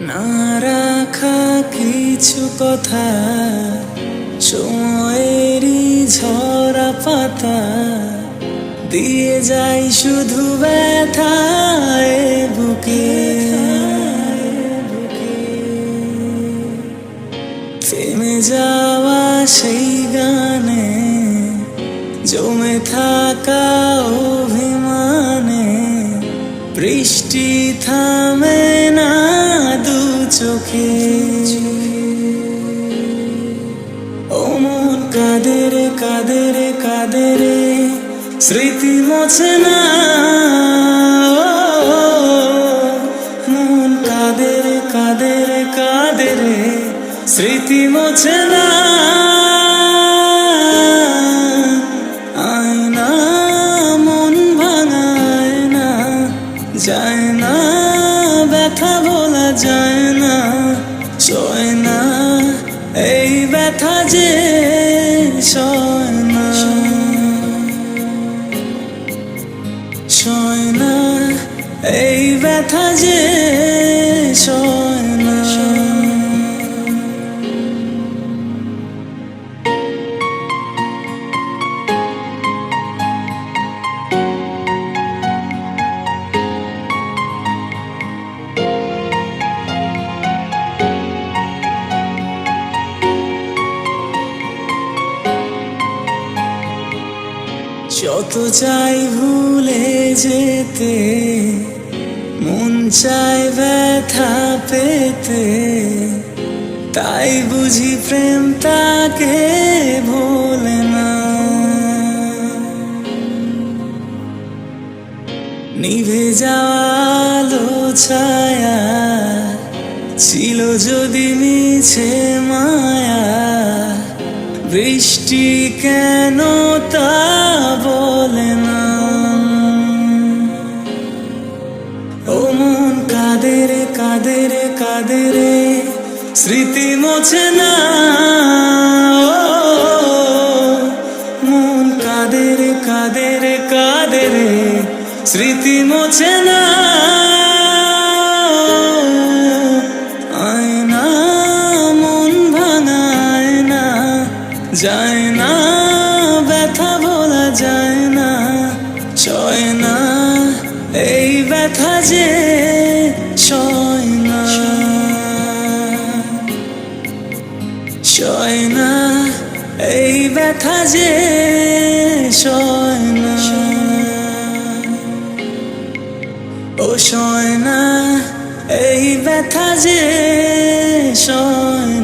না রাখা কিছু কথা সময়েরই ঝরা পাতা, দিয়ে যাই শুধু ব্যথায় বুকে। থেমে যাওয়া সেই গানে, জমে থাকা অভিমানে, বৃষ্টি থামে না চোখে। অমন কাদের কাদের কাদের স্মৃতি মোছে না। ও, মন কাদের কাদের কাদের স্মৃতি মোছে না। আয়না মন ভাঙায় না যায় না। ব্যথা বলা যায় না, সয় না। এই ব্যথা যে সয় না। সয় না, এই ব্যথা যে সয় যত চাই ভুলে যেতে, মন চায় ব্যথা পেতে, তাই বুঝি প্রেম তাকে ভোলে না। নিভে যাওয়ালো ছায়া ছিল যদি মিছে মায়া, বৃষ্টি কেন তা কাদের কাদের স্মৃতি মোছে না। মন কাদের কাদের কাদের স্মৃতি মোছে না। আয়না, মন ভাঙায় না, যায় না সয় না এই ব্যথা যে সয় না ও সয় না এই ব্যথা যে সয়